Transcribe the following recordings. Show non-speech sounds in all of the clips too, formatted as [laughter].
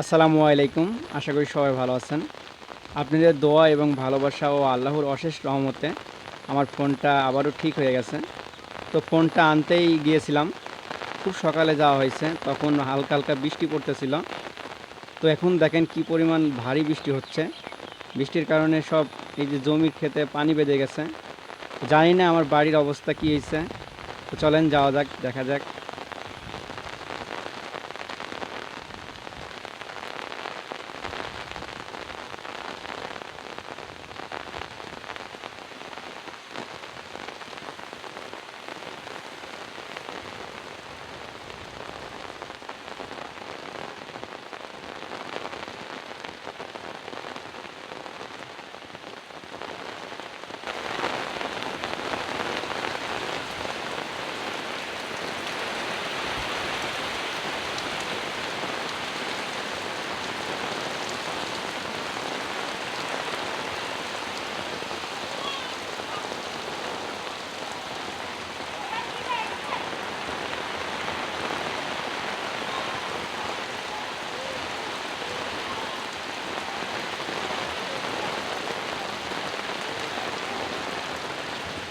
আসসালামু আলাইকুম। আশা করি সবাই ভালো আছেন। আপনাদের দোয়া এবং ভালোবাসা ও আল্লাহর অশেষ রহমতে আমার ফোনটা আবারও ঠিক হয়ে গেছে। তো ফোনটা আনতেই গিয়েছিলাম। খুব সকালে যাওয়া হয়েছে। তখন হালকা হালকা বৃষ্টি পড়তেছিল। তো এখন দেখেন কি পরিমাণ ভারী বৃষ্টি হচ্ছে। বৃষ্টির কারণে সব এই যে জমির ক্ষেতে পানি বেঁধে গেছে। জানি না আমার বাড়ির অবস্থা কী হয়েছে। তো চলেন যাওয়া যাক, দেখা যাক।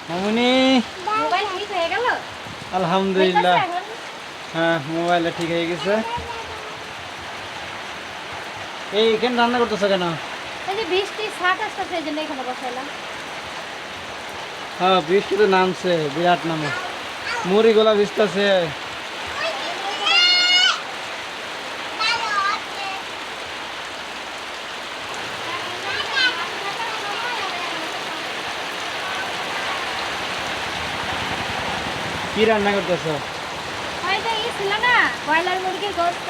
মামুনি? মোবাইল ঠিক হয়ে গেল? আলহামদুলিল্লাহ। হয়ে মোবাইলটা ঠিক হয়ে গেছে। এই কেন রান্না করতেছো কেন? এই যে বৃষ্টি ছাট আসতেছে এই জন্য এখানে বসাইলাম। হ্যাঁ বৃষ্টি তো নামছে বিরাট নামে। মুড়িগুলা ভিজতেছে। কি রান্না করতেছো? না ব্রয়লার মুরগির গোস্ত।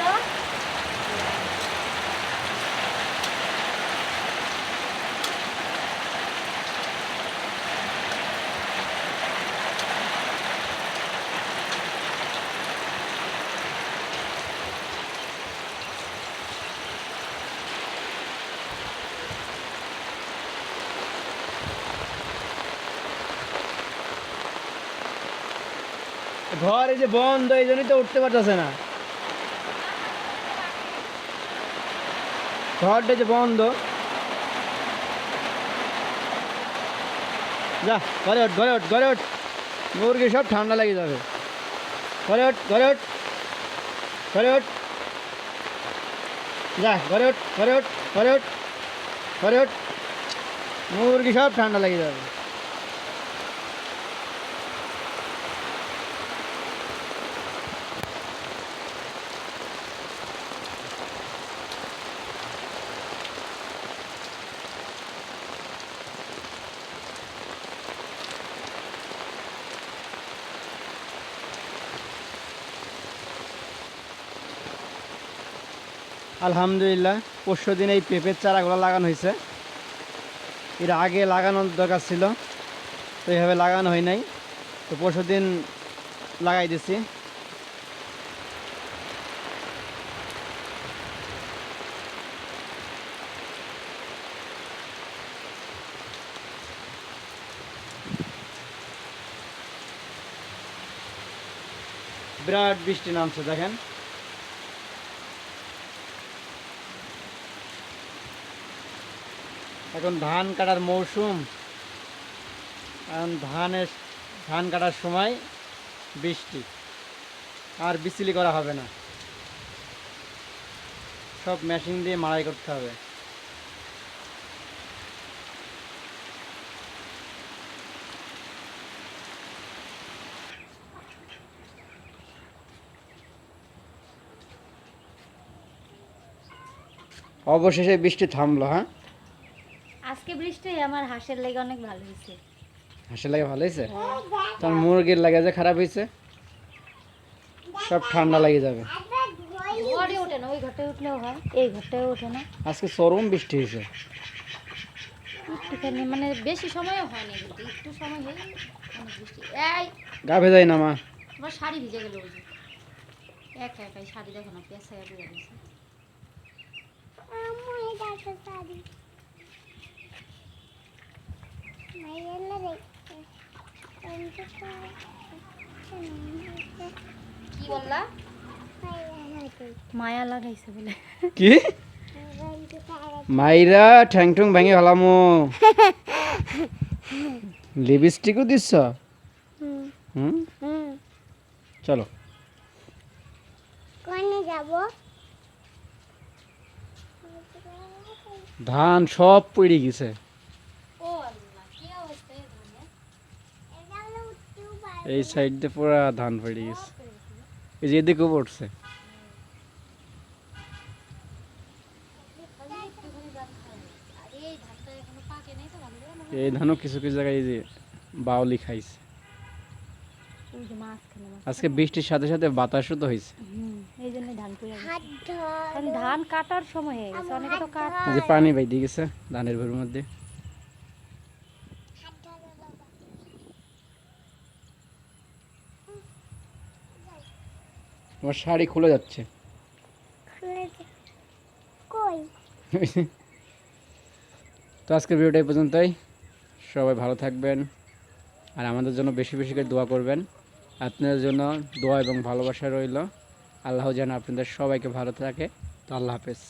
ঘর এই যে বন্ধ, এই জন্যই তো উঠতে পারতেছে না। ঘরটা যে বন্ধ। যা, ঘরে ওঠ ঘরে ওঠ ঘরে ওঠ। মুরগি সব ঠান্ডা লেগে যাবে। ঘরে ওঠ ঘরে ওঠ ঘরে ওঠ। যা, ঘরে ওঠ ঘরে ওঠ ঘরে ওঠ ঘরে ওঠ। মুরগি সব ঠান্ডা লেগে যাবে। আলহামদুলিল্লাহ, পরশু দিন এই পেঁপের চারাগুলো লাগানো হয়েছে। এর আগে লাগানোর দরকার ছিল, তো এইভাবে লাগানো হয় নাই। তো পরশু দিন লাগাই দিছি। বিরাট বৃষ্টি নামছে, দেখেন। এখন ধান কাটার মৌসুম। এখন ধানের, ধান কাটার সময় বৃষ্টি। আর বিচিলি করা হবে না। সব মেশিন দিয়ে মাড়াই করতে হবে। অবশেষে বৃষ্টি থামলো হ্যাঁ? আজকে বৃষ্টি আমার হাঁসের লেগে অনেক ভালো হয়েছে। হাসি লাগে ভালো হয়েছে? তার মুরগির লাগে যে খারাপ হয়েছে? সব ঠান্ডা লেগে যাবে। ঘরে ওঠে না ওই ঘরটায় উঠলেও হয়। এই ঘরটায় ওঠে না। আজকে চরম বৃষ্টি হয়েছে। একটুখানি মানে বেশি সময়ও হয়নি কিন্তু একটু সময় হয়ে অনেক বৃষ্টি। এই গা ভেজাই না মা। আমার শাড়ি ভিজে গেল ওই একা একাই শাড়ি দেখো না দিয়ে গেছে কি বললা? মায়া লাগাইছে বলে। কি? মাইরা ঠ্যাং ঠুং ভেঙে হলামো লিপস্টিকও দিচ্ছ হুম? চলো। কোনে যাব? ধান সব পড়ে গেছে ও আল্লাহ কি অবস্থা এ ধানের? এখানে উঠতেও পারে এই সাইড দিয়ে পুরা ধান পড়ে গেছে। এই যে এদিকে পড়ছে। এই ধানও কিছু কিছু জায়গায় এই যে বাউলি খাইছে। আজকে বৃষ্টির সাথে সাথে বাতাসও তো হয়েছে এই জন্য ধান কাটার সময় যে পানি বাইতে গেছে ধানের ভের মধ্যে। আমার শাড়ি খুলে যাচ্ছে। [laughs] তো আজকের ভিডিওটা এই পর্যন্তই। সবাই ভালো থাকবেন আর আমাদের জন্য বেশি বেশি করে দোয়া করবেন। আপনাদের জন্য দোয়া এবং ভালোবাসা রইল। আল্লাহ যেন আপনাদের সবাইকে ভালো থাকে। তো আল্লাহ হাফেজ।